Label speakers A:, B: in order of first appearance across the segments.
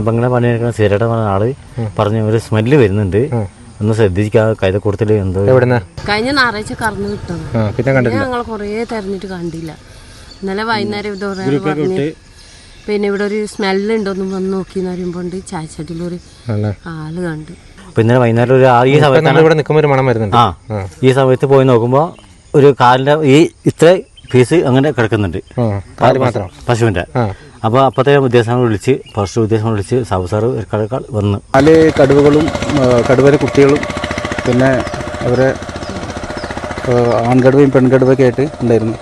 A: ബംഗ്ലാ പണിയെടുക്കുന്ന സ്ഥിരമായിട്ട് പറഞ്ഞ ആൾ പറഞ്ഞു ഒരു സ്മെല്ല് വരുന്നുണ്ട്. ഒന്ന് ശ്രദ്ധിക്കാതെ കൈതക്കൂടത്തിൽ എന്തോ
B: എവിടുന്ന്?
C: കഴിഞ്ഞ ഞായറാഴ്ച കറന്നു കിട്ടുന്നു.
B: ആ പിന്നെ
C: ഞങ്ങൾ കൊറേ തെരഞ്ഞിട്ട് കണ്ടില്ല. ഇന്നലെ വൈകുന്നേരം ഇത് പറഞ്ഞു പിന്നെ ഇവിടെ ഒരു സ്മെല്ല് ഉണ്ടോന്നും വന്ന് നോക്കി എന്ന് പറയുമ്പോണ്ട് ചായച്ചട്ടിലൊരു ആൾ കണ്ടു.
A: പിന്നെ വൈകുന്നേരം ഒരു ഈ
B: സമയത്ത്
A: സമയത്താണ്
B: നമ്മൾ ഇവിടെ ഒരു മണം വരുന്നുണ്ട്.
A: ആ ഈ സമയത്ത് പോയി നോക്കുമ്പോ ഒരു കാലിന്റെ ഈ ഇത്ര പീസ് അങ്ങനെ കിടക്കുന്നുണ്ട്. പശുവിന്റെ.
B: ആ.
A: അപ്പോൾ അപ്പോഴത്തെ ഉദ്യോഗസ്ഥനെ വിളിച്ച് ഫസ്റ്റ് ഉദ്യോഗസ്ഥനെ വിളിച്ച് സാബു സാറ് വന്ന്.
D: നാല് കടുവകളും കടുവരെ കുട്ടികളും പിന്നെ അവരെ ആൺകടുവയും പെൺകടുവയൊക്കെ ആയിട്ട് ഉണ്ടായിരുന്നു.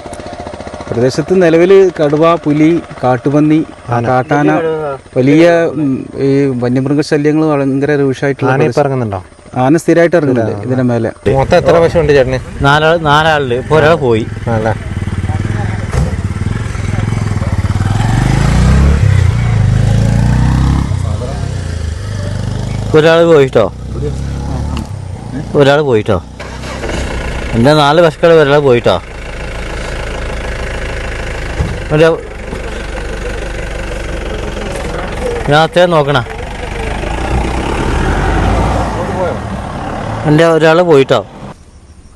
D: പ്രദേശത്ത് നിലവിൽ കടുവ പുലി കാട്ടുപന്നി കാട്ടാന വലിയ ഈ ഈ വന്യമൃഗശല്യങ്ങൾ ഭയങ്കര രൂക്ഷമായിട്ടുള്ള
B: ആന
D: സ്ഥിരമായിട്ട് ഇറങ്ങുന്നുണ്ട് ഇതിന്റെ മേലെ.
B: മൊത്തം എത്ര പശു ഉണ്ട് ചേട്ടന്?
A: നാലാൾ നാലാളിൽ ഇപ്പോൾ ഒരാൾ പോയി. ഒരാൾ പോയിട്ടോ? ഒരാൾ പോയിട്ടോ? എന്റെ നാല് പശുക്കൾ ഒരാൾ പോയിട്ടോ? ഞാൻ അത്ര നോക്കണ. എന്റെ ഒരാൾ പോയിട്ടോ?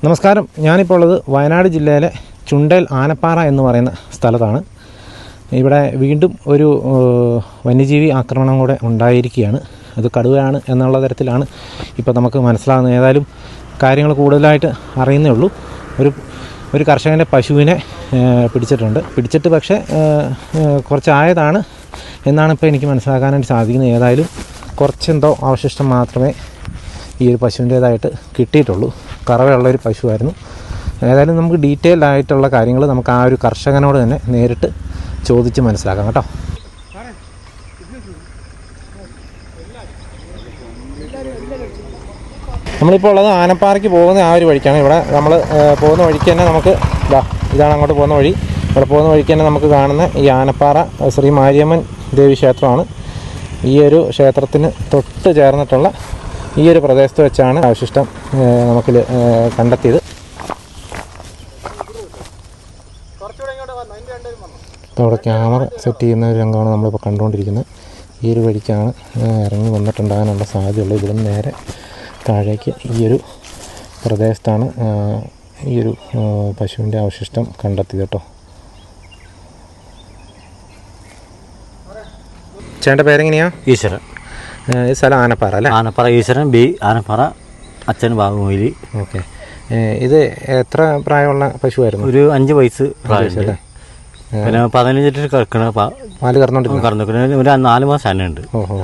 B: നമസ്കാരം. ഞാനിപ്പോൾ ഉള്ളത് വയനാട് ജില്ലയിലെ ചുണ്ടേൽ ആനപ്പാറ എന്ന് പറയുന്ന സ്ഥലത്താണ്. ഇവിടെ വീണ്ടും ഒരു വന്യജീവി ആക്രമണം കൂടെ ഉണ്ടായിരിക്കുകയാണ്. അത് കടുവയാണ് എന്നുള്ള തരത്തിലാണ് ഇപ്പോൾ നമുക്ക് മനസ്സിലാകുന്നത് ഏതായാലും കാര്യങ്ങൾ കൂടുതലായിട്ട് അറിയുന്നേ ഉള്ളൂ. ഒരു ഒരു കർഷകന്റെ പശുവിനെ പിടിച്ചിട്ടുണ്ട്. പിടിച്ചിട്ട് പക്ഷേ കുറച്ചായതാണ് എന്നാണ് ഇപ്പോൾ എനിക്ക് മനസ്സിലാക്കാനായിട്ട് സാധിക്കുന്നത്. ഏതായാലും കുറച്ചെന്തോ അവശിഷ്ടം മാത്രമേ ഈ ഒരു പശുവിന്റേതായിട്ട് കിട്ടിയിട്ടുള്ളൂ. കറവയുള്ള ഒരു പശുവായിരുന്നു. ഏതായാലും നമുക്ക് ഡീറ്റെയിൽഡ് ആയിട്ടുള്ള കാര്യങ്ങൾ നമുക്ക് ആ ഒരു കർഷകനോട് തന്നെ നേരിട്ട് ചോദിച്ച് മനസ്സിലാക്കാം കേട്ടോ. നമ്മളിപ്പോൾ ഉള്ളത് ആനപ്പാറയ്ക്ക് പോകുന്ന ആ ഒരു വഴിക്കാണ്. ഇവിടെ നമ്മൾ പോകുന്ന വഴിക്ക് തന്നെ നമുക്ക് ഇതാ ഇതാണ് അങ്ങോട്ട് പോകുന്ന വഴി. ഇവിടെ പോകുന്ന വഴിക്ക് തന്നെ നമുക്ക് കാണുന്ന ഈ ആനപ്പാറ ശ്രീ മാരിയമ്മൻ ദേവി ക്ഷേത്രമാണ്. ഈ ഒരു ക്ഷേത്രത്തിന് തൊട്ട് ചേർന്നിട്ടുള്ള ഈ ഒരു പ്രദേശത്ത് വെച്ചാണ് അവശിഷ്ടം നമുക്ക് കണ്ടെത്തിയത്. അവിടെ ക്യാമറ സെറ്റ് ചെയ്യുന്ന ഒരു രംഗമാണ് നമ്മളിപ്പോൾ കണ്ടുകൊണ്ടിരിക്കുന്നത്. ഈ ഒരു വഴിക്കാണ് ഇറങ്ങി വന്നിട്ടുണ്ടാകാനുള്ള സാധ്യതയുള്ളത്. ഇവിടുന്ന് നേരെ താഴേക്ക് ഈ ഒരു പ്രദേശത്താണ് ഈ ഒരു പശുവിന്റെ അവശിഷ്ടം കണ്ടെത്തിയത് കേട്ടോ. ചേട്ടന്റെ പേരെങ്ങനെയാ?
A: ഈശ്വരൻ.
B: ഈ സ്ഥലം ആനപ്പാറ അല്ലേ?
A: ആനപ്പാറ ഈശ്വരൻ ബി ആനപ്പാറ അച്ഛൻ ബാബുമൊയിലി
B: ഓക്കെ. ഇത് എത്ര പ്രായമുള്ള പശുവായിരുന്നു?
A: ഒരു അഞ്ച് വയസ്സ് അല്ലേ? പിന്നെ പതിനഞ്ച് ലിറ്റർ കിടക്കണ
B: പാൽ കറന്നുകൊണ്ടിരുന്നു?
A: കറന്നു ഒരു നാല് മാസം ആനയുണ്ട്.
B: ഓഹോ.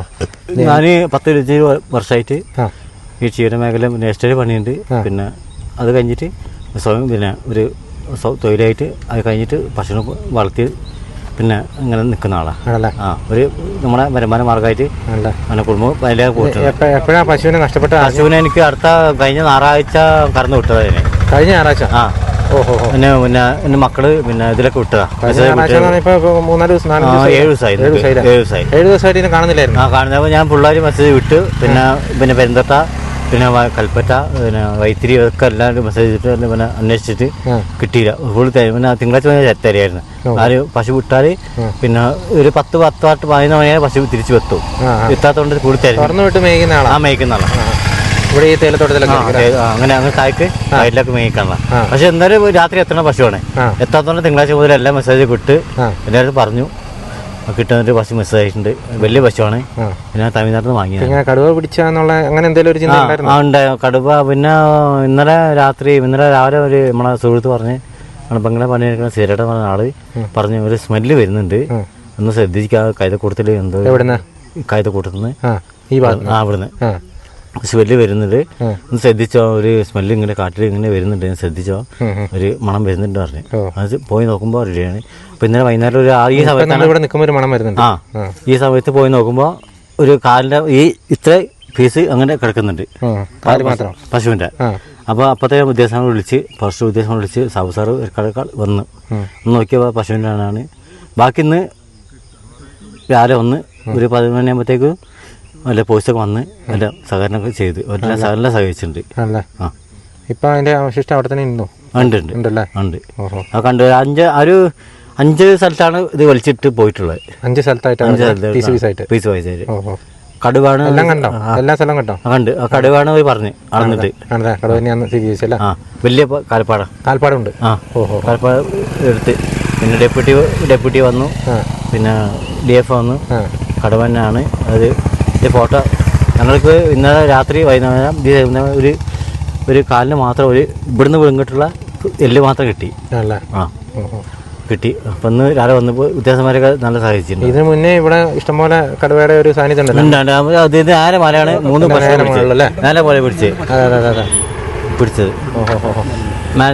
A: ഞാൻ പത്ത് ഇരുപത്തി വർഷമായിട്ട്
B: ആ.
A: ഈ ക്ഷീര മേഖല നെക്സ്റ്റ് പണിയുണ്ട്. പിന്നെ അത് കഴിഞ്ഞിട്ട് സ്വയം പിന്നെ ഒരു തൊഴിലായിട്ട് അത് കഴിഞ്ഞിട്ട് പശുവിനെ വളർത്തി പിന്നെ ഇങ്ങനെ നിൽക്കുന്ന ആളാണ് ആ ഒരു നമ്മുടെ വരുമാന മാർഗമായിട്ട് അങ്ങനെ കുടുംബം അതിലേക്ക് പോയിട്ടുണ്ട്
B: പശുവിനെ നഷ്ടപ്പെട്ട
A: പശുവിനെ എനിക്ക് അടുത്ത കഴിഞ്ഞ ഞായറാഴ്ച കറന്നു വിട്ടത് അതിനെ
B: കഴിഞ്ഞ ഞായറാഴ്ച?
A: ആ.
B: ഓഹോ
A: പിന്നെ പിന്നെ എന്റെ മക്കൾ പിന്നെ ഇതിലൊക്കെ വിട്ടതാ.
B: കഴിഞ്ഞ ഞായറാഴ്ച എന്ന് പറഞ്ഞാൽ ഇപ്പൊ ഇപ്പൊ മൂന്നാൽ ദിവസം
A: ആ, ഏഴ് ദിവസമായി
B: ഏഴ് ദിവസമായി
A: ഏഴ് ദിവസമായി.
B: ഏഴ് ദിവസമായിട്ട് കാണുന്നില്ലായിരുന്നു?
A: ആ ഞാൻ പിള്ളേർ മെസ്സേജ് വിട്ട് പിന്നെ പിന്നെ പെരുന്തട്ട പിന്നെ കൽപ്പറ്റ പിന്നെ വൈത്തിരി ഒക്കെ എല്ലാവരും മെസ്സേജ് ഇട്ട് പിന്നെ അന്വേഷിച്ചിട്ട്. കിട്ടിയില്ല. ഫുൾ തരും പിന്നെ തിങ്കളാഴ്ച വരെ തരികയായിരുന്നു ആര് പശു വിട്ടാൽ പിന്നെ ഒരു പത്ത് പത്ത് പത്ത് പതിനൊന്ന് മണിയാണ് പശു തിരിച്ചു
B: ആ.
A: എത്താത്തോണ്ട് കൂടി തരും ആ മേയ്ക്കുന്ന
B: ഇവിടെ ഈ തേയിലത്തോട്ടത്തിലൊക്കെ
A: അങ്ങനെ അങ്ങ് താഴേക്ക് വയലിലൊക്കെ മേയ്ക്കാനുള്ള. പക്ഷെ എന്തായാലും രാത്രി എത്തണ പശുവാണ്. എത്താത്തോണ്ട് തിങ്കളാഴ്ച മുതൽ എല്ലാ മെസ്സേജ് വിട്ട്. എല്ലാവരും പറഞ്ഞു. കിട്ടുന്നൊരു പശു മെസ്സേജ് ആയിട്ടുണ്ട് വലിയ പശുവാണ്. പിന്നെ തമിഴ്നാട്ടിൽ നിന്ന് വാങ്ങിയത്
B: ഇങ്ങനെ കടുവ പിടിച്ചാന്നുള്ള അങ്ങനെ എന്തെങ്കിലും ഒരു ചിന്ത
A: ആ ഉണ്ട്. കടുവ പിന്നെ ഇന്നലെ രാത്രി ഇന്നലെ രാവിലെ ഒരു നമ്മളെ സുഹൃത്ത് പറഞ്ഞ് ബംഗ്ലാ പണിയെടുക്കുന്ന സ്ഥിരമായിട്ട് പറഞ്ഞ ആൾ പറഞ്ഞു ഒരു സ്മെല്ല് വരുന്നുണ്ട്. ഒന്ന് ശ്രദ്ധിക്കുക കൈതക്കൂട്ടത്തിൽ എന്തോ കൈതക്കൂട്ടത്തിൽ നിന്ന്
B: ആ ഈ
A: സ്മെല്ല് വരുന്നുണ്ട് ഒന്ന് ശ്രദ്ധിച്ചോ ഒരു സ്മെല്ല് ഇങ്ങനെ കാട്ടിൽ ഇങ്ങനെ വരുന്നുണ്ട് ഞാൻ ശ്രദ്ധിച്ചോ. ഒരു മണം വരുന്നുണ്ട് പറഞ്ഞു. അത് പോയി നോക്കുമ്പോൾ റെഡിയാണ്. അപ്പൊ ഇന്നലെ വൈകുന്നേരം ഒരു ആ- ഈ
B: സമയത്ത്
A: സമയത്താണ്
B: ഇവിടെ നിൽക്കുമ്പോൾ ഒരു മണം വരുന്നുണ്ട്.
A: ആ. ഈ സമയത്ത് പോയി നോക്കുമ്പോൾ ഒരു കാലിന്റെ ഈ ഇത്ര ഫീസ് അങ്ങനെ കിടക്കുന്നുണ്ട്.
B: കാൽ മാത്രം.
A: പശുവിന്റെ.
B: ആ.
A: അപ്പോൾ അപ്പോഴത്തെ ഉദ്യോഗസ്ഥനെ വിളിച്ച് ഫസ്റ്റ് ഉദ്യോഗസ്ഥനെ വിളിച്ച് സാബു സാറ് കടക്കാൾ വന്ന്. ഒന്ന് നോക്കിയപ്പോൾ പശുവിന്റെ ആണ് ബാക്കി ഇന്ന് രാവിലെ ഒന്ന് ഒരു പതിനൊന്ന് മണിയാകുമ്പോഴത്തേക്ക് വല്ല പോസ്റ്റൊക്കെ വന്ന് അല്ല സഹകരണമൊക്കെ ചെയ്ത്. വല്ല സഹകരണം സഹകരിച്ചിട്ടുണ്ട്. ആ.
B: ഇപ്പൊ അതിന്റെ അവശിഷ്ടം അവിടെ തന്നെ ഉണ്ടോ
A: ഉണ്ട് ഉണ്ട്.
B: ഉണ്ടല്ലേ?
A: ഉണ്ട്. ആ കണ്ടു അഞ്ച് ഒരു അഞ്ച് സ്ഥലത്താണ് ഇത് വലിച്ചിട്ട് പോയിട്ടുള്ളത്.
B: അഞ്ച്
A: സ്ഥലത്തായിട്ട്
B: പീസ് പീസായിട്ട്.
A: പീസ് പൈസ
B: ഓഹോ.
A: കടുവാണ്
B: എല്ലാം കണ്ടോ? എല്ലാ സ്ഥലം കണ്ടോ?
A: കണ്ട്. ആ കടുവാണ് അവർ പറഞ്ഞ് അളന്നിട്ട്.
B: ആണല്ലേ കടവ് തന്നെയാന്ന് സ്ഥിരീകരിച്ചല്ല
A: ആ. വലിയ കാൽപ്പാട.
B: കാൽപ്പാടുണ്ട്.
A: ആ.
B: ഓഹോ.
A: കാൽപ്പാട എടുത്ത്. പിന്നെ ഡെപ്യൂട്ടി ഡെപ്യൂട്ടി വന്നു. പിന്നെ ഡി എഫ് വന്നു.
B: കടുവന്നാണ്
A: കടവനാണ് അത് ഫോട്ടോ. ഞങ്ങൾക്ക് ഇന്നലെ രാത്രി വൈകുന്നേരം ഒരു ഒരു കാലിന് മാത്രം ഒരു ഇവിടുന്ന് വിളിങ്ങിട്ടുള്ള എല്ല് മാത്രം കിട്ടി. ആ. കിട്ടി. അപ്പം ഇന്ന് രാവിലെ വന്നപ്പോൾ വ്യത്യാസന്മാരൊക്കെ നല്ല സഹായിച്ചിട്ടുണ്ട്
B: ഇതിന് മുന്നേ ഇവിടെ ഇഷ്ടംപോലെ കടുവയുടെ ഒരു സാന്നിധ്യം ഉണ്ടല്ലോ
A: ഇത് മലയാണ് മൂന്ന്
B: നേരെ
A: പോലെ പിടിച്ച് പിടിച്ചത്.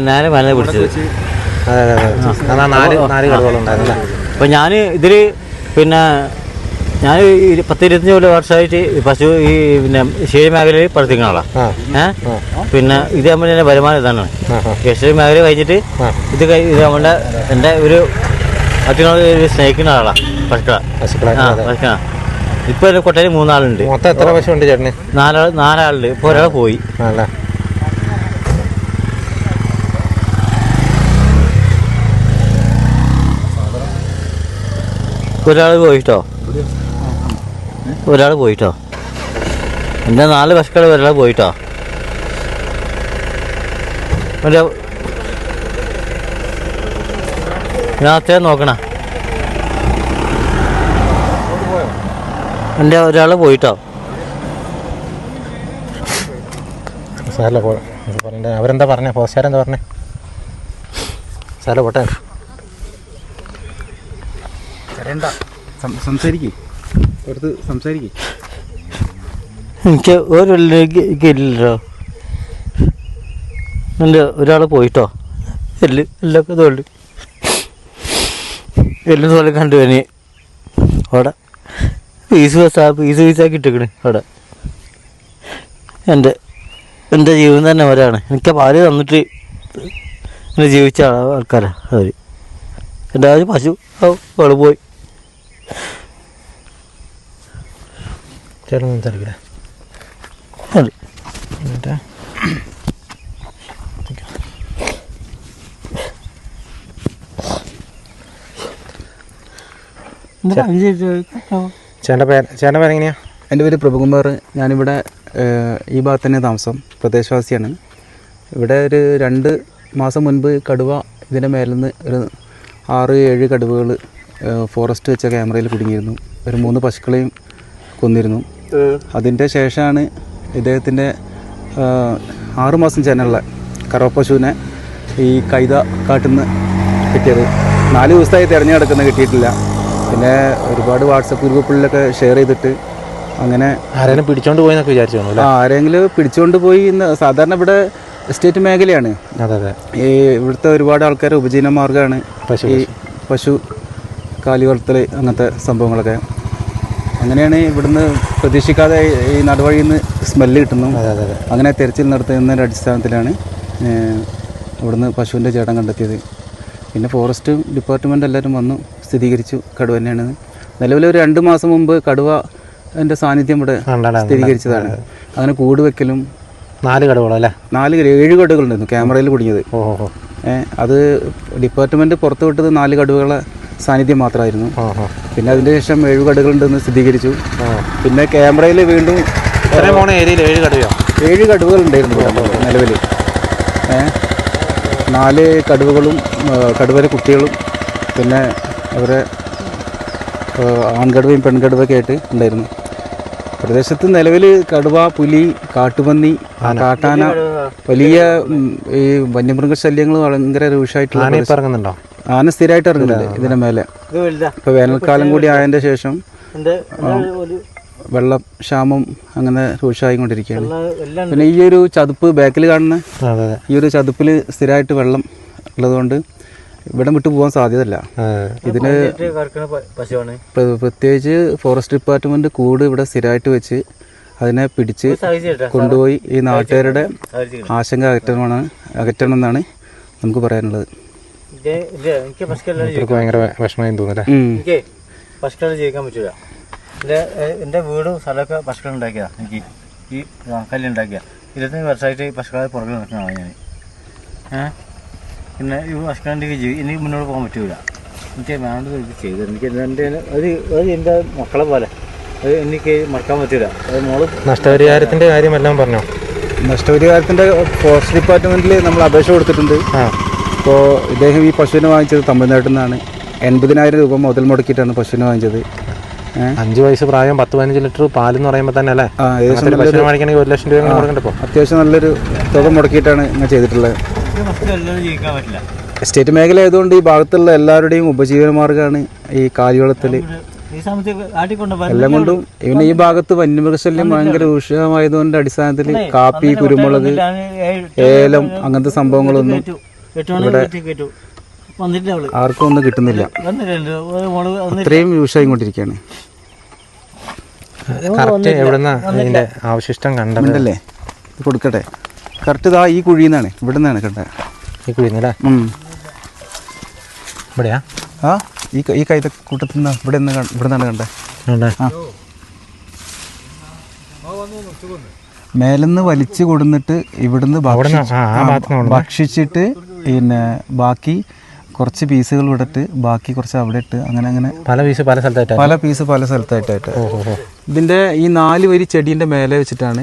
A: നേരെ മല പിടിച്ചത്.
B: അതെ അതെ ഇതിൽ നാല് നാല് കടുവകൾ ഉണ്ടായിരുന്നല്ലേ
A: അപ്പം ഞാൻ ഇതിൽ പിന്നെ ഞാൻ പത്ത് ഇരുപത്തഞ്ച് കൊല്ലം വർഷമായിട്ട് പശു ഈ പിന്നെ ക്ഷീര മേഖലയിൽ പ്രവർത്തിക്കുന്ന ആളാണ് ഏഹ് പിന്നെ ഇത് നമ്മൾ എന്റെ വരുമാനം ഇതാണ്.
B: ആ
A: മേഖല കഴിഞ്ഞിട്ട് ഇത് ഇത് നമ്മുടെ എന്റെ ഒരു ഒരു സ്നേഹിക്കുന്ന ആളാണ് പശുക്കള.
B: പശുക്കളെ.
A: ആ
B: അതെ
A: പശുക്കള. ഇപ്പോൾ എന്റെ കൊട്ടയിൽ മൂന്നാളുണ്ട്.
B: മൊത്തം എത്ര പശു ഉണ്ട് ചേട്ടന്?
A: നാലാൾ നാലാളുണ്ട്. ഇപ്പോൾ ഒരാൾ പോയി. ഒരാൾ പോയിട്ടോ ഒരാൾ പോയിട്ടോ. എന്റെ നാല് പശുക്കൾ ഒരാൾ പോയിട്ടോ. ഒരു ഞാൻ അത്രയും നോക്കണ. എന്റെ ഒരാൾ പോയിട്ടോ.
B: സാറില്ല പറഞ്ഞ അവരെന്താ പറഞ്ഞേ? പോസ്റ്റാരെന്താ പറഞ്ഞേ? സാറേ പോട്ടെ
D: സംസാരിക്കേ. പുറത്ത് സംസാരിക്കേ.
A: എനിക്ക് ഒരു ഇല്ലല്ലോ. എന്റെ ഒരാൾ പോയിട്ടോ? എല്ല് എല്ലൊക്കെ തോൽ എല്ലും തോലെ കണ്ടു ഇനി. അവിടെ പീസ് പൈസ പീസ് പീസാക്കി ഇട്ടിക്കണ് അവിടെ. എന്റെ എന്റെ ജീവൻ തന്നെ അവരാണ് എനിക്ക് പാൽ തന്നിട്ട് ഇങ്ങനെ ജീവിച്ച ആൾക്കാരാണ് അവർ എന്റെ ആ പശു അവൾ പോയി.
B: ചേട്ടൻ സംസാരിക്കില്ല
A: അത്
B: എന്നിട്ട് ചേട്ടന്റെ പേര് ചേട്ടന്റെ പേരെങ്ങനെയാ
D: എന്റെ പേര് പ്രഭുകുമാർ. ഞാനിവിടെ ഈ ഭാഗത്ത് തന്നെ താമസം. പ്രദേശവാസിയാണ്. ഇവിടെ ഒരു രണ്ട് മാസം മുൻപ് കടുവ ഇതിന്റെ മേലിൽ നിന്ന് ഒരു ആറ് ഏഴ് കടുവകൾ ഫോറസ്റ്റ് വെച്ച ക്യാമറയിൽ കുടുങ്ങിയിരുന്നു. ഒരു മൂന്ന് പശുക്കളെയും കൊന്നിരുന്നു. അതിന്റെ ശേഷമാണ് ഇദ്ദേഹത്തിന്റെ ആറുമാസം ചേനുള്ള കറവപ്പശുവിനെ ഈ കൈത കാട്ടിൽ നിന്ന് കിട്ടിയത്. നാല് ദിവസമായി തിരഞ്ഞു കിടക്കുന്ന കിട്ടിയിട്ടില്ല. പിന്നെ ഒരുപാട് വാട്സപ്പ് ഗ്രൂപ്പുകളിലൊക്കെ ഷെയർ ചെയ്തിട്ട് അങ്ങനെ
B: ആരെങ്കിലും പിടിച്ചോണ്ട് പോയി എന്നൊക്കെ വിചാരിച്ചു
D: ആ, ആരെങ്കിലും പിടിച്ചുകൊണ്ട് പോയി ഇന്ന് സാധാരണ ഇവിടെ എസ്റ്റേറ്റ് മേഖലയാണ്.
B: അതെ അതെ.
D: ഈ ഇവിടുത്തെ ഒരുപാട് ആൾക്കാർ ഉപജീവന മാർഗമാണ്
B: പശു
D: ഈ പശു. കാലി വളർത്തൽ അങ്ങനത്തെ സംഭവങ്ങളൊക്കെ. അങ്ങനെയാണ് ഇവിടുന്ന് പ്രതീക്ഷിക്കാതെ ഈ നടുവഴിയിൽ നിന്ന് സ്മെല്ല് കിട്ടുന്നു.
B: അതെ അതെ അതെ.
D: അങ്ങനെ തെരച്ചിൽ നടത്തുന്നതിന്റെ അടിസ്ഥാനത്തിലാണ് ഇവിടുന്ന് പശുവിന്റെ ചേട്ടൻ കണ്ടെത്തിയത്. പിന്നെ ഫോറസ്റ്റ് ഡിപ്പാർട്ട്മെന്റ് എല്ലാവരും വന്നു സ്ഥിരീകരിച്ചു കടുവ തന്നെയാണ്. നിലവിൽ ഒരു രണ്ട് മാസം മുമ്പ് കടുവ എന്റെ സാന്നിധ്യം ഇവിടെ സ്ഥിരീകരിച്ചതാണ്. അങ്ങനെ കൂട് വെക്കലും
B: നാല് കടുവകളല്ലേ അല്ലേ?
D: നാല് ഏഴ് കടുവകളുണ്ടായിരുന്നു ക്യാമറയിൽ കുടുങ്ങിയത്. അത് ഡിപ്പാർട്ട്മെന്റ് പുറത്തുവിട്ടത് നാല് കടുവകളെ സാന്നിധ്യം മാത്രമായിരുന്നു. പിന്നെ അതിന്റെ ശേഷം ഏഴ് കടുകളുണ്ടെന്ന് സ്ഥിരീകരിച്ചു. പിന്നെ ക്യാമറയിൽ വീണ്ടും
B: പോണ ഏരിയയിൽ ഏഴ് കടുവകൾ
D: ഏഴ് കടുവകളുണ്ടായിരുന്നു നിലവിൽ. നാല് കടുവകളും കടുവരെ കടുവയുടെ കുട്ടികളും പിന്നെ അവരെ ആൺകടുവയും പെൺകടുവയൊക്കെ ആയിട്ട് ഉണ്ടായിരുന്നു. പ്രദേശത്ത് നിലവിൽ കടുവ പുലി കാട്ടുപന്നി കാട്ടാന വലിയ ഈ വന്യമൃഗശല്യങ്ങൾ ഭയങ്കര രൂക്ഷമായിട്ടുള്ള
B: ആന
D: സ്ഥിരമായിട്ട് ഇറങ്ങുന്നുണ്ട് ഇതിന്റെ മേലെ. ഇപ്പൊ വേനൽക്കാലം കൂടി ആയതിന്റെ ശേഷം വെള്ളം ക്ഷാമം അങ്ങനെ രൂക്ഷമായിക്കൊണ്ടിരിക്കുകയാണ്. പിന്നെ ഈ ഒരു ചതുപ്പ് ബാക്കിൽ കാണുന്ന ഈ ഒരു ചതുപ്പിൽ സ്ഥിരമായിട്ട് വെള്ളം ഉള്ളതുകൊണ്ട് ഇവിടെ വിട്ടു പോകാൻ സാധ്യതയില്ല. ഇതിന് പ്രത്യേകിച്ച് ഫോറസ്റ്റ് ഡിപ്പാർട്ട്മെന്റ് കൂട് ഇവിടെ സ്ഥിരമായിട്ട് വെച്ച് അതിനെ പിടിച്ച് കൊണ്ടുപോയി ഈ നാട്ടുകാരുടെ
A: ആശങ്ക
D: ആശങ്ക അകറ്റണമെന്നാണ് അകറ്റണം നമുക്ക് പറയാനുള്ളത്.
A: എനിക്ക് പശുക്കളെ
B: ഇവർക്ക് ഭയങ്കര വിഷമമായി തോന്നുന്നല്ലേ.
A: എനിക്ക് പശുക്കളെ ജീവിക്കാൻ പറ്റൂല. എന്റെ എന്റെ വീടും സ്ഥലമൊക്കെ പശുക്കളെ ഉണ്ടാക്കിയതാ. എനിക്ക് ഈ കല്ലുണ്ടാക്കിയ ഇരുപത്തഞ്ച് വർഷമായിട്ട് ഈ പശുക്കളെ പുറകിൽ നിൽക്കുന്നതാണ് ഞാൻ ഏഹ് പിന്നെ ഈ പശുക്കളുടെ ജീവി എനിക്ക് മുന്നോട്ട് പോകാൻ പറ്റൂല. എനിക്ക് വേണ്ടത് ഇത് ചെയ്തു എനിക്ക് എന്റെ ഒരു ഒരു എന്റെ മക്കളെ പോലെ. അത് എനിക്ക് മറക്കാൻ പറ്റൂല. അത് മോൾ
B: നഷ്ടപരിഹാരത്തിന്റെ കാര്യമെല്ലാം പറഞ്ഞോ?
D: നഷ്ടപരിഹാരത്തിന്റെ ഫോറസ്റ്റ് ഡിപ്പാർട്ട്മെന്റിൽ നമ്മൾ അപേക്ഷ കൊടുത്തിട്ടുണ്ട്.
B: ആ.
D: അപ്പോൾ ഇദ്ദേഹം ഈ പശുവിനെ വാങ്ങിച്ചത് തമിഴ്നാട്ടിൽ നിന്നാണ്. എൺപതിനായിരം രൂപ മുതൽ മുടക്കിയിട്ടാണ് പശുവിനെ വാങ്ങിച്ചത്.
B: അഞ്ച് വയസ്സ് പ്രായം പത്ത് പതിനഞ്ച് ലിറ്റർ പാൽ എന്ന് പറയുമ്പോൾ തന്നെ അല്ലേ? അങ്ങനത്തെ ഒരു ലക്ഷം രൂപ കൊടുക്കണ്ടപ്പോൾ
D: അത്യാവശ്യം നല്ലൊരു തുക മുടക്കിയിട്ടാണ് ഇങ്ങനെ ചെയ്തിട്ടുള്ളത്. എസ്റ്റേറ്റ് മേഖല ആയതുകൊണ്ട് ഈ ഭാഗത്തുള്ള എല്ലാവരുടെയും ഉപജീവന മാർഗമാണ് ഈ കാലിവളത്തിൽ എല്ലാം കൊണ്ടും ഇവന് ഈ ഭാഗത്ത് വന്യമൃഗശല്യം ഭയങ്കര രൂക്ഷമായതുകൊണ്ട് അടിസ്ഥാനത്തിൽ കാപ്പി കുരുമുളക് ഏലം അങ്ങനത്തെ സംഭവങ്ങളൊന്നും ആർക്കും ഒന്നും കിട്ടുന്നില്ല.
A: ഇത്രയും
D: യൂസ് ആയിക്കൊണ്ടിരിക്കുകയാണ്
B: കറക്റ്റ് എവിടുന്ന ഇതിന്റെ അവശിഷ്ടം
D: കണ്ടല്ലേ ഇത് കൊടുക്കട്ടെ. കറക്റ്റ് ഇതാ ഈ കുഴിയിൽ നിന്നാണ് ഇവിടെ നിന്നാണ് കണ്ട.
B: ഈ കുഴിന്നല്ലേ
D: ഉം.
B: ഇവിടെയാ?
D: ആ ഈ ഈ കൈത കൂട്ടത്തിൽ നിന്ന് ഇവിടെ നിന്ന് ഇവിടെ നിന്നാണ്
B: കണ്ടേ.
D: ആ. മേലെന്ന് വലിച്ചു കൊടുന്നിട്ട് ഇവിടുന്ന്? ഭക്ഷിച്ചിട്ട് പിന്നെ ബാക്കി കുറച്ച് പീസുകൾ ഇവിടെ ബാക്കി കുറച്ച് അവിടെ ഇട്ട് അങ്ങനെ അങ്ങനെ
B: പല പീസ് പല സ്ഥലത്തായിട്ട്
D: പല പീസ് പല സ്ഥലത്തായിട്ടായിട്ട്. ഇതിന്റെ ഈ നാല് വരി ചെടിന്റെ മേലെ വെച്ചിട്ടാണ്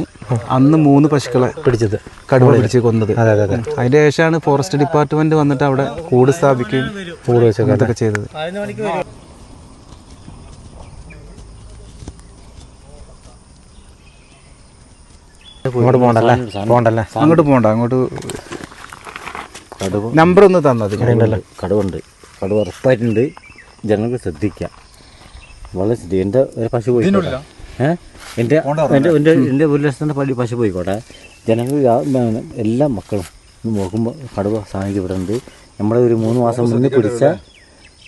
D: അന്ന് മൂന്ന് പശുക്കളെ
B: പിടിച്ചത്.
D: കടുവ പിടിച്ച് കൊന്നത്.
B: അതെ അതെ അതെ.
D: അതിന്റെ ശേഷമാണ് ഫോറസ്റ്റ് ഡിപ്പാർട്ട്മെന്റ് വന്നിട്ട് അവിടെ കൂട് സ്ഥാപിക്കുകയും
B: കൂട് വെച്ചൊക്കെ
D: ചെയ്തത്.
A: മണിക്ക്
B: പോകണ്ടല്ലേ പോകണ്ടല്ലേ
D: അങ്ങോട്ട് പോകണ്ട അങ്ങോട്ട്
A: കടുവ.
D: നമ്പർ ഒന്ന് തന്നത്
A: കടുവുണ്ട് കടുവ ഉറപ്പായിട്ടുണ്ട്. ജനങ്ങൾക്ക് ശ്രദ്ധിക്കാം. വളരെ ശ്രദ്ധി എന്റെ ഒരു പശു പോയി ഏഹ് എന്റെ എന്റെ എന്റെ എന്റെ ഒരു ലക്ഷത്തിന്റെ പള്ളി പശു പോയിക്കോട്ടെ. ജനങ്ങൾ എല്ലാ മക്കളും നോക്കുമ്പോൾ കടുവ സാധിക്കപ്പെടുന്നുണ്ട് ഇവിടെ ഉണ്ട്. നമ്മുടെ ഒരു മൂന്ന് മാസം മുന്നേ പിടിച്ച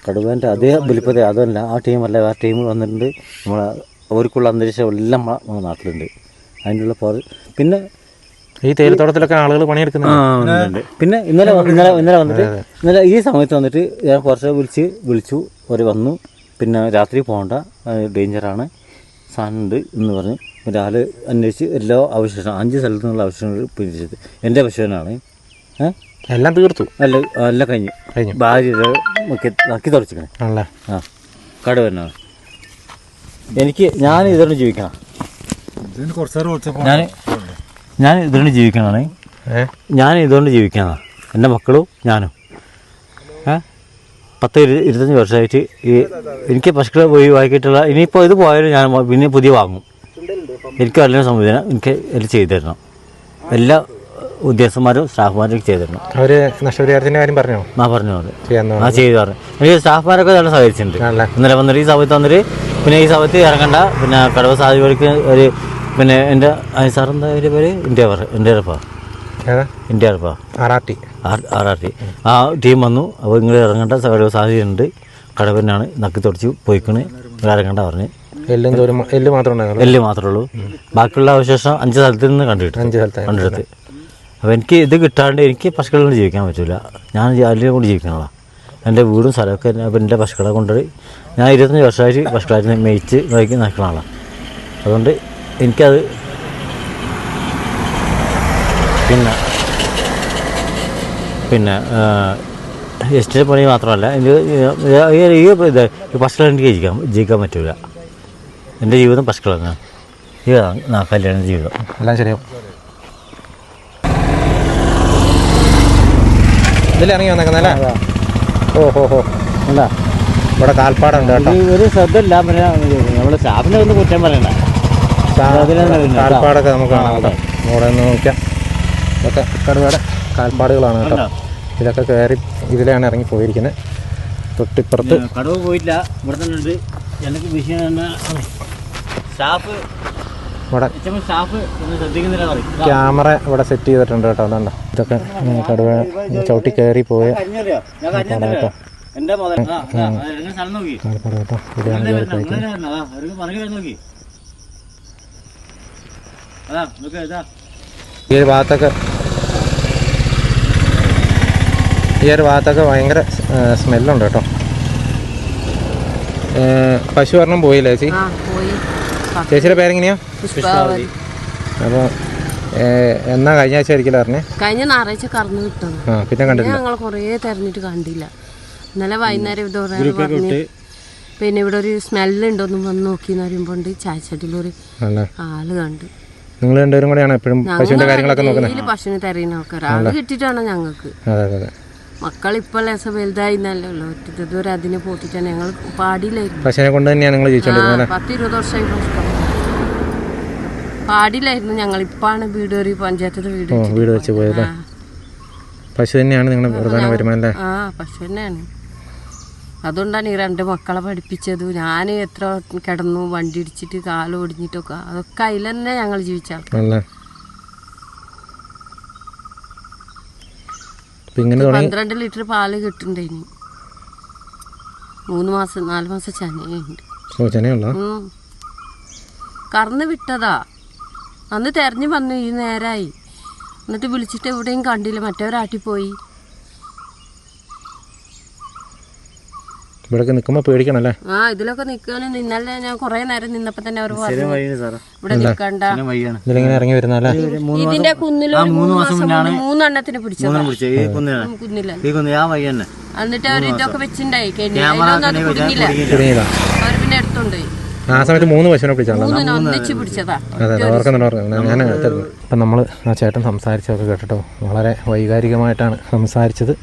A: കടുവേന്റെ അതേ വലിപ്പത്തെ അതല്ല ആ ടീമല്ല ആ ടീം വന്നിട്ടുണ്ട്. നമ്മളെ അവർക്കുള്ള അന്തരീക്ഷം എല്ലാം നമ്മുടെ നാട്ടിലുണ്ട്. അതിനുള്ള പോർ പിന്നെ
B: ഈ തേയിലത്തോട്ടത്തിലൊക്കെ ആളുകൾ പണിയെടുക്കുന്ന.
A: പിന്നെ ഇന്നലെ ഇന്നലെ ഇന്നലെ വന്നിട്ട് ഇന്നലെ ഈ സമയത്ത് വന്നിട്ട് ഞാൻ കുറച്ച് വിളിച്ച് വിളിച്ചു. അവർ വന്നു. പിന്നെ രാത്രി പോകണ്ട ഡേഞ്ചറാണ്. സാധനം ഉണ്ട് എന്ന് പറഞ്ഞ്. രാവിലെ അന്വേഷിച്ച് എല്ലാ അവശേഷം അഞ്ച് സ്ഥലത്തു നിന്നുള്ള അവശേഷങ്ങൾ പിരിച്ചത് എന്റെ അവശേഷനാണ്
B: എല്ലാം തീർത്തു.
A: അല്ല എല്ലാം കഴിഞ്ഞു.
B: കഴിഞ്ഞു.
A: ഭാര്യ ആക്കി തുടച്ചിക്കണേ.
B: ആണല്ലേ?
A: ആ കടുവനാണ് എനിക്ക് ഞാൻ ഇതുകൊണ്ട് ജീവിക്കണം. ഞാൻ ഞാൻ ഇതുകൊണ്ട്
B: ജീവിക്കണേ
A: ഞാൻ ഇതുകൊണ്ട് ജീവിക്കാനാണ് എന്റെ മക്കളും ഞാനും. ഏ? പത്ത് ഇരു ഇരുപത്തഞ്ച് വർഷമായിട്ട് ഈ എനിക്ക് പശുക്കളെ പോയി വായിക്കിയിട്ടുള്ള ഇനിയിപ്പോൾ ഇത് പോയാലും ഞാൻ പിന്നെ പുതിയ വാങ്ങും. എനിക്ക് വല്ല സംവിധാനം എനിക്ക് എല്ലാം ചെയ്തു തരണം. എല്ലാ ഉദ്യോഗസ്ഥന്മാരും സ്റ്റാഫ്മാരും ചെയ്തു തരണം.
B: അവർ നഷ്ടപരിഹാരത്തിന്റെ കാര്യം പറഞ്ഞോ?
A: ആ പറഞ്ഞു ആ ചെയ്തു പറഞ്ഞു. എനിക്ക് സ്റ്റാഫ്മാരൊക്കെ നല്ല സഹകരിച്ചിട്ടുണ്ട്. ഇന്നലെ വന്നിട്ട് ഈ സമയത്ത് വന്നിട്ട് പിന്നെ ഈ സമയത്ത് ഇറങ്ങണ്ട. പിന്നെ കടവ് സാധ്യതകൾക്ക് ഒരു പിന്നെ എന്റെ സാർ എന്താ ഒരു പേര്? ഇന്ത്യ ഇന്ത്യ
B: ഏതാ?
A: ഇന്ത്യ റപ്പാ
B: ആർ ആർ ടി.
A: ആ ടീം വന്നു. അപ്പോൾ നിങ്ങൾ ഇറങ്ങേണ്ട സാഹചര്യം സാധ്യതയുണ്ട് കടവനാണ് നക്കി തുടച്ച് പോയിക്കണ്. നിങ്ങൾ ഇറങ്ങേണ്ട പറഞ്ഞ്.
B: എല്ലും മാത്രമേ എല്ല്
A: മാത്രമേ ഉള്ളൂ. ബാക്കിയുള്ള അവശേഷം അഞ്ച് സ്ഥലത്ത് നിന്ന് കണ്ടിട്ട്.
B: അഞ്ച് സ്ഥലത്ത്
A: കണ്ടെടുത്ത് അപ്പോൾ എനിക്ക് ഇത് കിട്ടാണ്ട് എനിക്ക് പശുക്കളെ കൊണ്ട് ജീവിക്കാൻ പറ്റില്ല ഞാൻ അതിനെ കൊണ്ട് ജീവിക്കണോ എന്റെ വീടും സ്ഥലമൊക്കെ എന്റെ പശുക്കളെ കൊണ്ടുപോയി. ഞാൻ ഇരുപത്തഞ്ച് വർഷമായിട്ട് പശുക്കളായിട്ട് മേയിച്ച് നോക്കി നടക്കുന്ന ആളാണ് അതുകൊണ്ട് എനിക്കത് പിന്നെ പിന്നെ എസ്റ്റേറ്റ് പണി മാത്രമല്ല എനിക്ക് ഈ ഇത് പശുക്കളെ എനിക്ക് ജീവിക്കാൻ ജീവിക്കാൻ പറ്റില്ല എന്റെ ജീവിതം പശുക്കളാണ്. ഈ കല്യാണ ജീവിതം.
B: എല്ലാം ശരിയാവും. ഇതിലിറങ്ങി വന്നേക്കുന്നല്ലേ ഓ ഹോ ഹോ.
A: എന്താ
B: ഇവിടെ കാൽപ്പാടുണ്ട് കേട്ടോ.
A: ഒരു ശ്രദ്ധ ഇല്ല പിന്നെ നമ്മൾ സ്റ്റാഫിനെ ഒന്ന് കുറ്റം പറയണ്ട.
B: കാൽപ്പാടൊക്കെ നമുക്ക് കാണാം കേട്ടോ ഇവിടെ നിന്ന് നോക്കിയാം ഇതൊക്കെ കടുവയുടെ കാൽപ്പാടുകളാണ് കേട്ടോ
A: കണ്ടോ?
B: ഇതൊക്കെ കയറി ഇതിലാണ് ഇറങ്ങി പോയിരിക്കുന്നത് തൊട്ടിപ്പുറത്ത്
A: കടുവ പോയില്ല ഇവിടെ തന്നെ ഉണ്ട് എനിക്ക് സ്റ്റാഫ്
B: ഇവിടെ ക്യാമറ ഇവിടെ സെറ്റ് ചെയ്തിട്ടുണ്ട് കേട്ടോ അതുകൊണ്ടോ ഇതൊക്കെ കടുവ ചവിട്ടി കയറി പോയ
A: കേട്ടോ
B: കാൽപ്പാട് കേട്ടോ ഇതാണ് കയറി പോയിരിക്കുന്നത്
A: അങ്ങനെ വരണം. അതാ, അവർക്ക് പറഞ്ഞു വരുന്ന നോക്കി അതാ നോക്ക് ഇതാ
B: ഈ ഒരു ഭാഗത്തൊക്കെ ഈ ഒരു ഭാഗത്തൊക്കെ ഭയങ്കര സ്മെല്ലുണ്ട് കേട്ടോ. പശു ഒരെണ്ണം പോയില്ലേ ചേച്ചി?
C: ആ പോയി.
B: ചേച്ചിയുടെ പേരെങ്ങനെയാ?
C: അപ്പൊ
B: അപ്പോൾ എന്നാ കഴിഞ്ഞ ആഴ്ച ആയിരിക്കില്ല അറിഞ്ഞേ
C: കഴിഞ്ഞ ഞായറാഴ്ച കറന്നു കിട്ടുന്നു.
B: ആ പിന്നെ കണ്ടില്ല
C: ഞങ്ങൾ കുറേ തെരഞ്ഞിട്ട് കണ്ടില്ല. ഇന്നലെ വൈകുന്നേരം ഇവിടെ പറഞ്ഞു പിന്നെ ഇവിടെ ഒരു സ്മെല്ലുണ്ടോന്നും വന്ന് നോക്കി എന്ന് പറയുമ്പോണ്ട് ചായച്ചട്ടിലൊരു ആൾ കണ്ട്.
B: നിങ്ങൾ രണ്ടുപേരും കൂടെയാണ് എപ്പോഴും പശുവിന്റെ കാര്യങ്ങളൊക്കെ നോക്കുന്നത്.
C: പശുവിന് തരുന്ന കിട്ടിയിട്ടാണ് ഞങ്ങൾക്ക്.
B: അതെ അതെ അതെ.
C: മക്കൾ ഇപ്പോൾ ലേസം വലുതായി എന്നല്ലേ ഉള്ളൂ. ഒറ്റ ഇതുവരെ അതിനെ പോറ്റിട്ടാണ്. ഞങ്ങൾ പാടിയിലായിരുന്നു
B: പശുവിനെ കൊണ്ട് തന്നെയാണ് നിങ്ങൾ
C: പത്ത് ഇരുപത് വർഷമായി ഞങ്ങൾ ഇപ്പാണ് വീട് പഞ്ചായത്തിലെ വീട്
B: വീട് വെച്ച് പോയത്. പശു തന്നെയാണ് നിങ്ങളുടെ പ്രധാന വരുമാനം അല്ലേ?
C: ആ പശു തന്നെയാണ്. അതുകൊണ്ടാണ് ഈ രണ്ട് മക്കളെ പഠിപ്പിച്ചത്. ഞാൻ എത്ര കിടന്നു വണ്ടി ഇടിച്ചിട്ട് കാൽ ഒടിഞ്ഞിട്ടൊക്കെ അതൊക്കെ അതിൽ തന്നെ ഞങ്ങൾ ജീവിച്ച ആൾക്കാർ
B: ഇങ്ങനെ തുടങ്ങി
C: പന്ത്രണ്ട് ലിറ്റർ പാൽ ഇനി മൂന്ന് മാസം നാല് മാസം ചനയുണ്ട്. കറന്ന് വിട്ടതാ. അന്ന് തെരഞ്ഞു വന്നു ഈ നേരായി. എന്നിട്ട് വിളിച്ചിട്ട് എവിടെയും കണ്ടില്ല. മറ്റവരാട്ടി പോയി
B: ഇവിടെയൊക്കെ പേടിക്കണല്ലേ? പേടിക്കണം
C: ആ ഇതിലൊക്കെ നിൽക്കാനും നിന്നല്ലേ ഞാൻ കുറെ നേരം നിന്നപ്പോ തന്നെ അവർ പറഞ്ഞു. ഇവിടെ നിൽക്കണ്ട
B: ഇതിലിങ്ങനെ ഇറങ്ങി വരുന്നല്ലേ
C: ഇതിന്റെ കുന്നിൽ മൂന്ന് മാസം മൂന്നെണ്ണത്തിന് പിടിച്ചതാ. കുന്നില്ല എന്നിട്ട് അവർ ഇതൊക്കെ വെച്ചിണ്ടായി. അവർ പിന്നെ എടുത്തോണ്ടായി
B: ആ സമയത്ത് മൂന്ന് പശുവിനെ പിടിച്ചാണല്ലോ? അതെ അതെ ഓർക്കുന്നുണ്ട് ഓർക്കുന്നുണ്ട് ഞാൻ ഇപ്പൊ നമ്മൾ ആ ചേട്ടൻ സംസാരിച്ചതൊക്കെ കേട്ടിട്ടോ? വളരെ വൈകാരികമായിട്ടാണ് സംസാരിച്ചത്.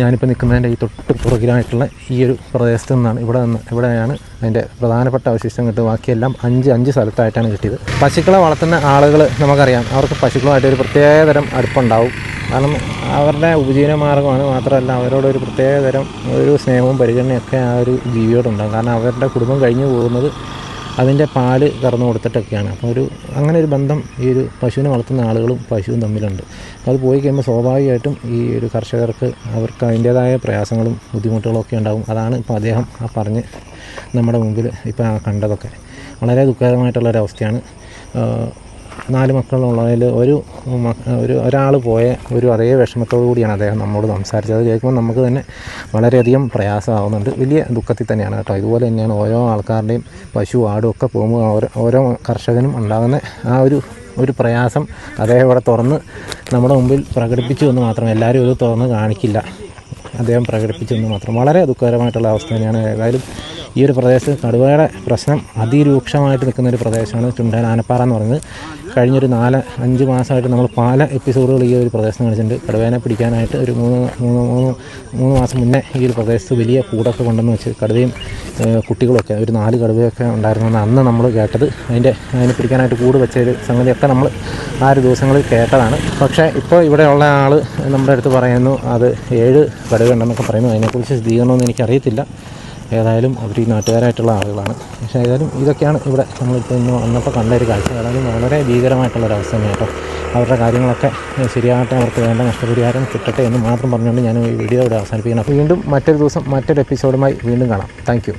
B: ഞാനിപ്പോൾ നിൽക്കുന്നതിന്റെ ഈ തൊട്ട് പുറകിലായിട്ടുള്ള ഈ ഒരു പ്രദേശത്ത് നിന്നാണ് ഇവിടെ നിന്ന് ഇവിടെയാണ് അതിന്റെ പ്രധാനപ്പെട്ട അവശിഷ്ടം കിട്ടുക. ബാക്കിയെല്ലാം അഞ്ച് അഞ്ച് സ്ഥലത്തായിട്ടാണ് കിട്ടിയത്. പശുക്കളെ വളർത്തുന്ന ആളുകൾ നമുക്കറിയാം. അവർക്ക് പശുക്കളുമായിട്ട് ഒരു പ്രത്യേകതരം അടുപ്പുണ്ടാവും. കാരണം അവരുടെ ഉപജീവന മാർഗമാണ് മാത്രമല്ല അവരോടൊരു പ്രത്യേകതരം ഒരു സ്നേഹവും പരിഗണനയൊക്കെ ആ ഒരു ജീവിയോടുണ്ടാകും കാരണം അവരുടെ കുടുംബം കഴിഞ്ഞു പോകുന്നത് അതിന്റെ പാൽ കറന്നു കൊടുത്തിട്ടൊക്കെയാണ്. അപ്പോൾ ഒരു അങ്ങനെ ഒരു ബന്ധം ഈ ഒരു പശുവിനെ വളർത്തുന്ന ആളുകളും പശുവും തമ്മിലുണ്ട്. അത് പോയി കഴിയുമ്പോൾ സ്വാഭാവികമായിട്ടും ഈ ഒരു കർഷകർക്ക് അവർക്ക് അതിന്റേതായ പ്രയാസങ്ങളും ബുദ്ധിമുട്ടുകളും ഒക്കെ ഉണ്ടാകും അതാണ് ഇപ്പോൾ അദ്ദേഹം ആ പറഞ്ഞ് നമ്മുടെ മുമ്പിൽ ഇപ്പോൾ കണ്ടതൊക്കെ. വളരെ ദുഃഖകരമായിട്ടുള്ളൊരവസ്ഥയാണ്. നാല് മക്കളുള്ളതിൽ ഒരു ഒരു ഒരാൾ പോയ ഒരു അതേ വിഷമത്തോടു കൂടിയാണ് അദ്ദേഹം നമ്മോട് സംസാരിച്ചത്. അത് കേൾക്കുമ്പോൾ നമുക്ക് തന്നെ വളരെയധികം പ്രയാസമാവുന്നുണ്ട്. വലിയ ദുഃഖത്തിൽ തന്നെയാണ് കേട്ടോ. ഇതുപോലെ തന്നെയാണ് ഓരോ ആൾക്കാരുടെയും പശു ആടും ഒക്കെ പോകുമ്പോൾ ഓരോ ഓരോ കർഷകനും ഉണ്ടാകുന്ന ആ ഒരു ഒരു പ്രയാസം അദ്ദേഹം ഇവിടെ തുറന്ന് നമ്മുടെ മുമ്പിൽ പ്രകടിപ്പിച്ചു എന്ന് മാത്രം എല്ലാവരും ഇത് തുറന്ന് കാണിക്കില്ല. അദ്ദേഹം പ്രകടിപ്പിച്ചു എന്ന് മാത്രം. വളരെ ദുഃഖകരമായിട്ടുള്ള അവസ്ഥ തന്നെയാണ്. ഏതായാലും ഈ ഒരു പ്രദേശത്ത് കടുവയുടെ പ്രശ്നം അതിരൂക്ഷമായിട്ട് നിൽക്കുന്ന ഒരു പ്രദേശമാണ് ചുണ്ടൻ ആനപ്പാറ എന്ന് പറയുന്നത്. കഴിഞ്ഞൊരു നാല് അഞ്ച് മാസമായിട്ട് നമ്മൾ പല എപ്പിസോഡുകൾ ഈ ഒരു പ്രദേശം കാണിച്ചിട്ടുണ്ട്. കടുവേനെ പിടിക്കാനായിട്ട് ഒരു മൂന്ന് മൂന്ന് മൂന്ന് മൂന്ന് മാസം മുന്നേ ഈ ഒരു പ്രദേശത്ത് വലിയ കൂടൊക്കെ കൊണ്ടെന്ന് വെച്ച് കടുവയും കുട്ടികളൊക്കെ ഒരു നാല് കടുവയൊക്കെ ഉണ്ടായിരുന്നെന്ന് അന്ന് നമ്മൾ കേട്ടത്. അതിന്റെ അതിനെ പിടിക്കാനായിട്ട് കൂട് വെച്ച ഒരു സംഗതിയൊക്കെ നമ്മൾ ആ ഒരു ദിവസങ്ങളിൽ കേട്ടതാണ്. പക്ഷേ ഇപ്പോൾ ഇവിടെയുള്ള ആൾ നമ്മുടെ അടുത്ത് പറയുന്നു അത് ഏഴ് കടുവ ഉണ്ടെന്നൊക്കെ പറയുന്നു. അതിനെക്കുറിച്ച് സ്ഥിരീകരണമൊന്നും എനിക്കറിയത്തില്ല. ഏതായാലും അവർ ഈ നാട്ടുകാരായിട്ടുള്ള ആളുകളാണ്. പക്ഷേ ഏതായാലും ഇതൊക്കെയാണ് ഇവിടെ നമ്മളിപ്പോൾ ഇന്ന് വന്നപ്പോൾ കണ്ട ഒരു കാഴ്ച. ഏതായാലും വളരെ ഭീകരമായിട്ടുള്ള ഒരു അവസ്ഥ കേട്ടോ. അവരുടെ കാര്യങ്ങളൊക്കെ ശരിയാകട്ടെ അവർക്ക് വേണ്ട നഷ്ടപരിഹാരം കിട്ടട്ടെ എന്ന് മാത്രം പറഞ്ഞുകൊണ്ട് ഞാൻ ഈ വീഡിയോ ഇവിടെ അവസാനിപ്പിക്കണം വീണ്ടും മറ്റൊരു ദിവസം മറ്റൊരു എപ്പിസോഡുമായി വീണ്ടും കാണാം. താങ്ക്